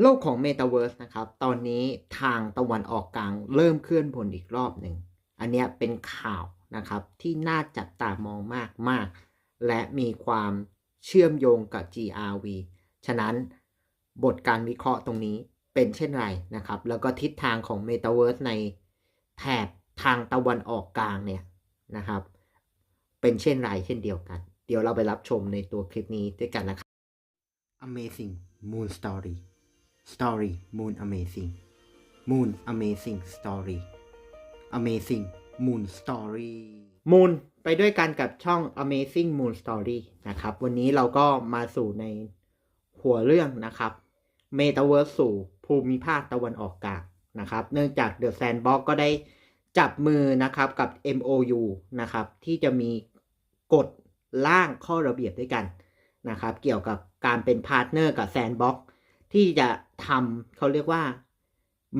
โลกของ Metaverse นะครับ ตอนนี้ทางตะวันออกกลางเริ่มเคลื่อนพลอีกรอบหนึ่ง อันนี้เป็นข่าวนะครับที่น่าจับตามองมากมาก และมีความเชื่อมโยงกับ GRV ฉะนั้นบทการวิเคราะห์ตรงนี้เป็นเช่นไรนะครับ แล้วก็ทิศทางของ Metaverse ในแถบทางตะวันออกกลางเนี่ยนะครับ เป็นเช่นไรเช่นเดียวกัน เดี๋ยวเราไปรับชมในตัวคลิปนี้ด้วยกันนะครับ Amazing Moon Story Story Moon Amazing Moon Amazing Story Amazing Moon Story Moon ไปด้วยกันกับช่อง Amazing Moon Story นะครับ วันนี้เราก็มาสู่ในหัวเรื่องนะครับ Metaverse สู่ภูมิภาคตะวันออกกลางนะครับ เนื่องจาก The Sandbox ก็ได้จับมือนะครับกับ MOU นะครับ ที่จะมีกฎร่างข้อระเบียบด้วยกันนะครับ เกี่ยวกับการเป็นพาร์ทเนอร์กับ Sandbox ที่จะทำเขาเรียกว่า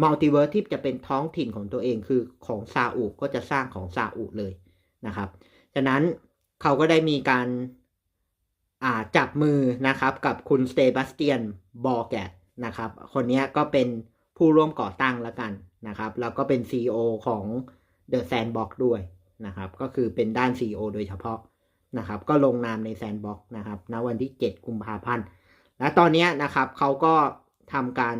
มัลติเวิร์สที่จะเป็นท้องถิ่นของตัวเองคือของซาอุก็จะสร้างของซาอุเลยนะครับฉะนั้นเขาก็ได้มีการาจับมือนะครับกับคุณสเตบาสเตียนบอแกตนะครับคนนี้ก็เป็นผู้ร่วมก่อตั้งแล้วกันนะครับแล้วก็เป็น CEO ของ The Sandbox ด้วยนะครับก็คือเป็นด้าน CEO โดยเฉพาะนะครับก็ลงนามใน Sandbox นะครับณวันที่ 7 กุมภาพันธ์ และตอนนี้นะครับเขาก็ทำการ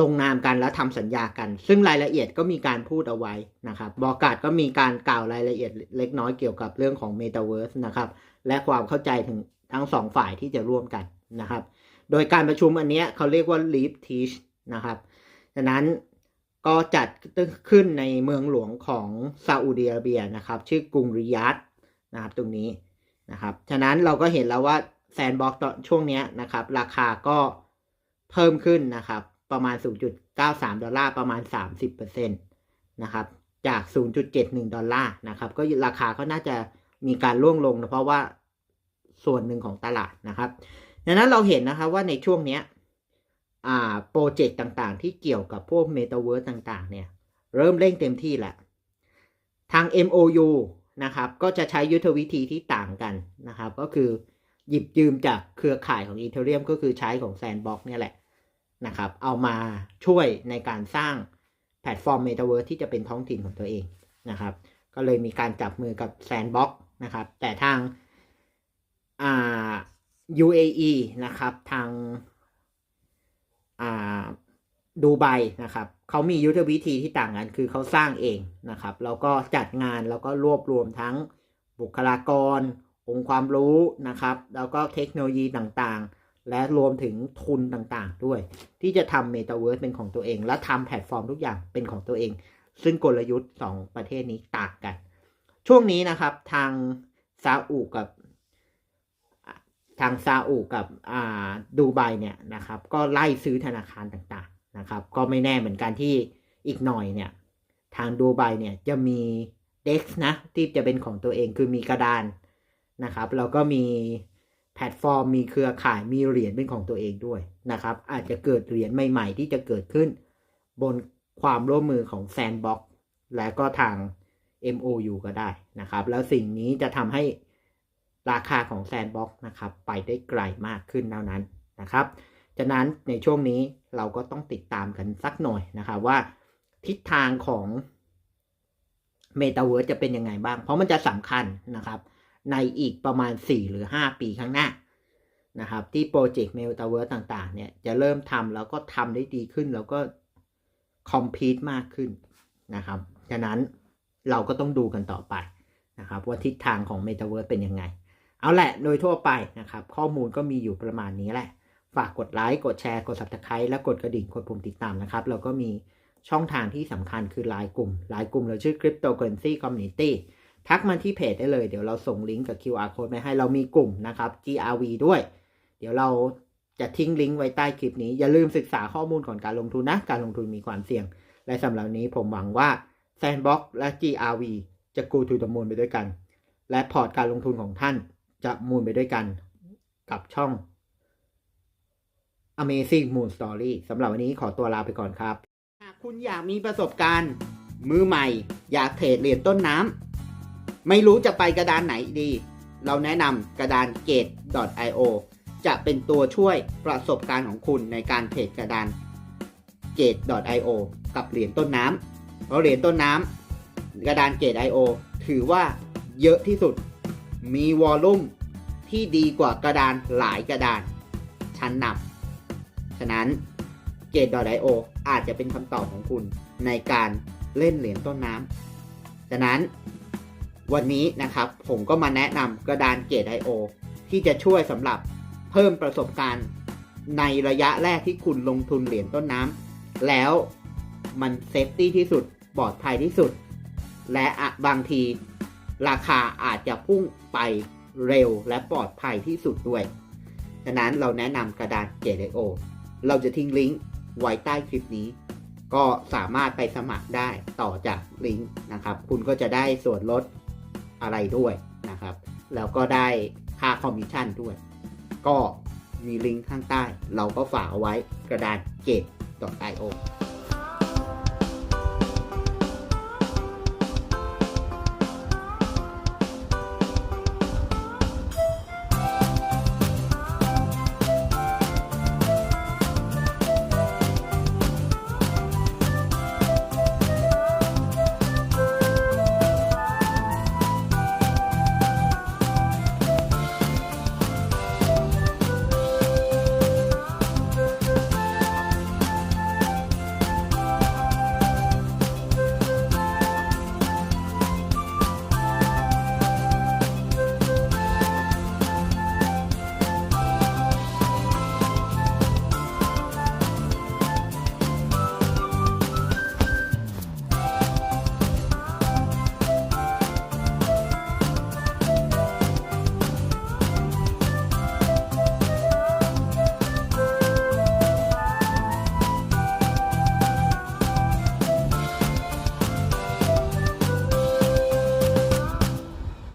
ลงนามกันและทำสัญญากัน ซึ่งรายละเอียดก็มีการพูดเอาไว้นะครับบอกาดก็มีการกล่าวรายละเอียดเล็กน้อยเกี่ยวกับเรื่องของ Metaverse นะครับและความเข้าใจถึงทั้งสองฝ่ายที่จะร่วมกันนะครับ โดยการประชุมอันนี้เขาเรียกว่า Leap Teach นะครับฉะนั้นก็จัดขึ้นในเมืองหลวงของซาอุดิอาระเบียนะครับ ชื่อกรุงริยาดนะครับตรงนี้ นะครับฉะนั้นเราก็เห็นแล้วว่าแซนบ็อกตอนช่วงนี้นะครับ ราคาก็เพิ่มขึ้นนะครับ ประมาณ 0.93 ดอลลาร์ประมาณ 30%นะครับ จาก 0.71 ดอลลาร์นะครับ ก็ราคาก็น่าจะมีการร่วงลงนะเพราะว่าส่วนหนึ่งของตลาดนะครับดังนั้นเราเห็นนะครับว่าในช่วงนี้โปรเจกต์ต่างๆ ที่เกี่ยวกับพวกเมตาเวิร์สต่างๆ เนี่ย เริ่มเร่งเต็มที่แหละ ทาง MOU นะครับ ก็จะใช้ยุทธวิธีที่ต่างกันนะครับ ก็คือหยิบยืมจากเครือข่ายของ Ethereum ก็คือใช้ของ Sandbox เนี่ยแหละนะครับ เอามาช่วยในการสร้างแพลตฟอร์ม Metaverse ที่จะเป็นท้องถิ่นของตัวเองนะครับ ก็เลยมีการจับมือกับ Sandbox นะครับ แต่ทางอ่า UAE นะครับ ทางอ่า ดูไบนะครับเขามียุทธวิธีที่ต่างกันคือเขาสร้างเองนะครับแล้วก็จัดงานแล้วก็รวบรวมทั้งบุคลากร องค์ความรู้นะครับ แล้วก็เทคโนโลยีต่างๆ และรวมถึงทุนต่างๆด้วย ที่จะทำเมตาเวิร์สเป็นของตัวเอง และทำแพลตฟอร์มทุกอย่างเป็นของตัวเอง ซึ่งกลยุทธ์ 2 ประเทศนี้ต่างกัน ช่วงนี้นะครับทางซาอุกับทางซาอุกับดูไบเนี่ยนะครับ ก็ไล่ซื้อธนาคารต่าง นะครับ ก็ไม่แน่เหมือนกันที่อีกหน่อยเนี่ย ทางดูไบเนี่ยจะมีเด็กนะที่จะเป็นของตัวเองคือมีกระดานนะครับ แล้วก็มีแพลตฟอร์ม มีเครือข่ายมีเหรียญเป็นของตัวเองด้วยนะครับ อาจจะเกิดเหรียญใหม่ๆ ที่จะเกิดขึ้น บนความร่วมมือของ Sandbox และก็ทาง MOU ก็ได้นะครับ แล้วสิ่งนี้จะทำให้ราคาของ Sandbox นะครับ ไปได้ไกลมากขึ้นเท่านั้นนะครับ ฉะนั้นในช่วงนี้เราก็ต้องติดตามกันสักหน่อยนะครับว่าทิศทางของ Metaverse จะเป็นยังไงบ้าง เพราะมันจะสำคัญนะครับ ในอีกประมาณ 4 หรือ 5 ปีข้างหน้านะครับ ที่โปรเจกต์ Metaverse ต่างๆ เนี่ยจะเริ่มทำแล้วก็ทำได้ดีขึ้น แล้วก็คอมพีตมากขึ้นนะครับฉะนั้นเราก็ต้องดูกันต่อไปนะครับ ว่าทิศทางของ Metaverse เป็นยังไง เอาแหละโดยทั่วไปนะครับ ข้อมูลก็มีอยู่ประมาณนี้แหละ ฝากกดไลค์กดแชร์กด Subscribe และกดกระดิ่งกดปุ่มติดตามนะครับ เราก็มีช่องทางที่สำคัญคือไลน์กลุ่มไลน์กลุ่มเราชื่อ Cryptocurrency Community ทักมาที่เพจได้เลย เดี๋ยวเราส่งลิงก์กับ QR code ไปให้เรามีกลุ่มนะครับ GRV ด้วย เดี๋ยวเราจะทิ้งลิงก์ไว้ใต้คลิปนี้ อย่าลืมศึกษาข้อมูลก่อนการลงทุนนะ การลงทุนมีความเสี่ยง และสำหรับนี้ผมหวังว่า Sandbox และ GRV จะ go to the moon ไปด้วยกัน และพอร์ตการลงทุนของท่านจะมูนไปด้วยกัน กับช่อง Amazing Moon Story สำหรับวันนี้ขอตัวลาไปก่อนครับ หากคุณอยากมีประสบการณ์ มือใหม่ อยากเทรดเหรียญต้นน้ำไม่รู้จะไปกระดานไหนดี เราแนะนำกระดาน gate.io จะเป็นตัวช่วยประสบการณ์ของคุณในการเทรดกระดาน Gate.io กับเหรียญต้นน้ำเพราะเหรียญต้นน้ำกระดาน Gate.io ถือว่าเยอะที่สุด มีวอลลุ่มที่ดีกว่ากระดานหลายกระดานชั้นนำ ฉะนั้น Gate.io ออาจจะเป็นคำตอบของคุณในการเล่นเหรียญต้นน้ำฉะนั้นวันนี้นะครับผมก็มาแนะนำกระดาน Gate.io ที่จะช่วยสำหรับเพิ่มประสบการณ์ในระยะแรกที่คุณลงทุนเหรียญต้นน้ำแล้วมันเซฟตี้ที่สุดปลอดภัยที่สุด และบางทีราคาอาจจะพุ่งไปเร็วและปลอดภัยที่สุดด้วย ฉะนั้นเราแนะนำกระดาน Gate.io เราจะทิ้งลิงก์ไว้ใต้คลิปนี้ ก็สามารถไปสมัครได้ต่อจากลิงก์นะครับ คุณก็จะได้ส่วนลดอะไรด้วยนะครับ แล้วก็ได้ค่าคอมมิชชั่นด้วย ก็มีลิงก์ข้างใต้ เราก็ฝากเอาไว้กระดาน Gate.io